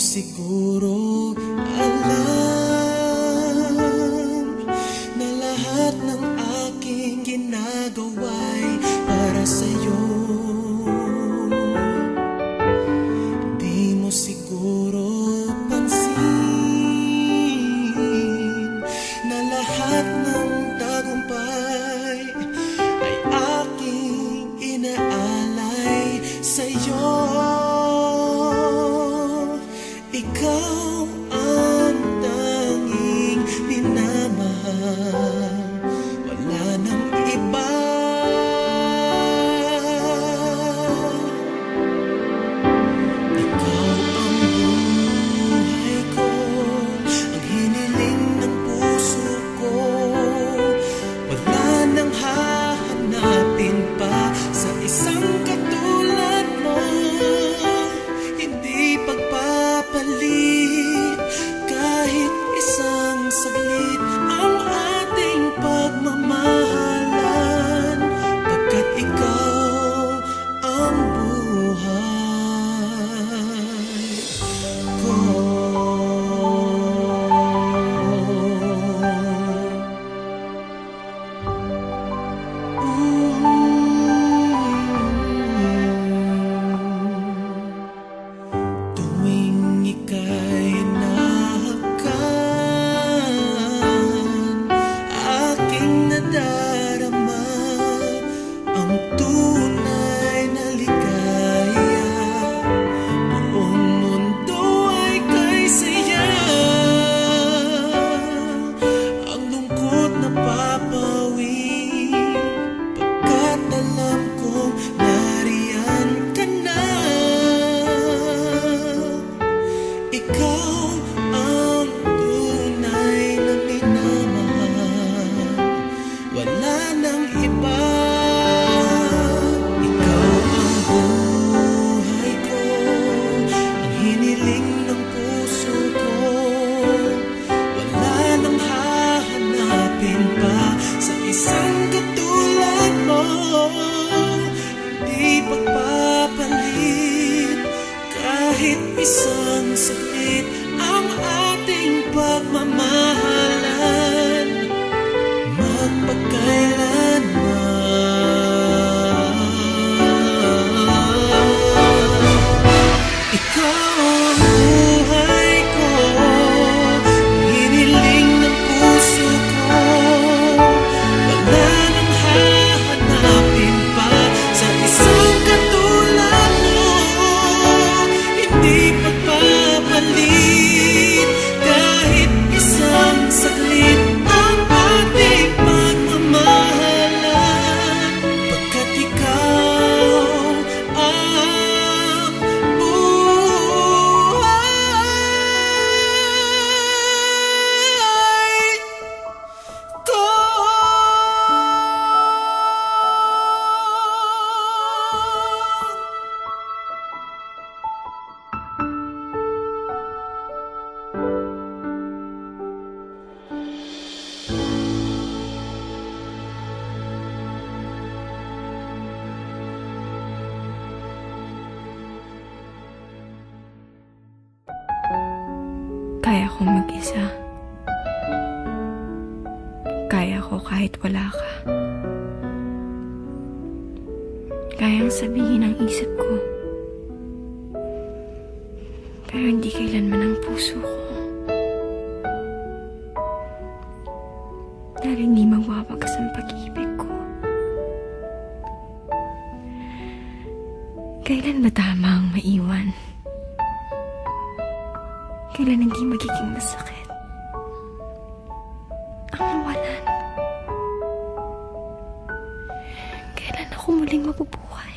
seguro. go sakit Kaya ko mag-isa. Kaya ko kahit wala ka. Kayang sabihin ang isip ko. Pero hindi kailanman ang puso ko. Dahil hindi magwawagas ang pag-ibig ko. Kailan ba tama ang maiwan? kailan hindi magiging masakit. Ang mawalan. Kailan ako muling mabubuhay.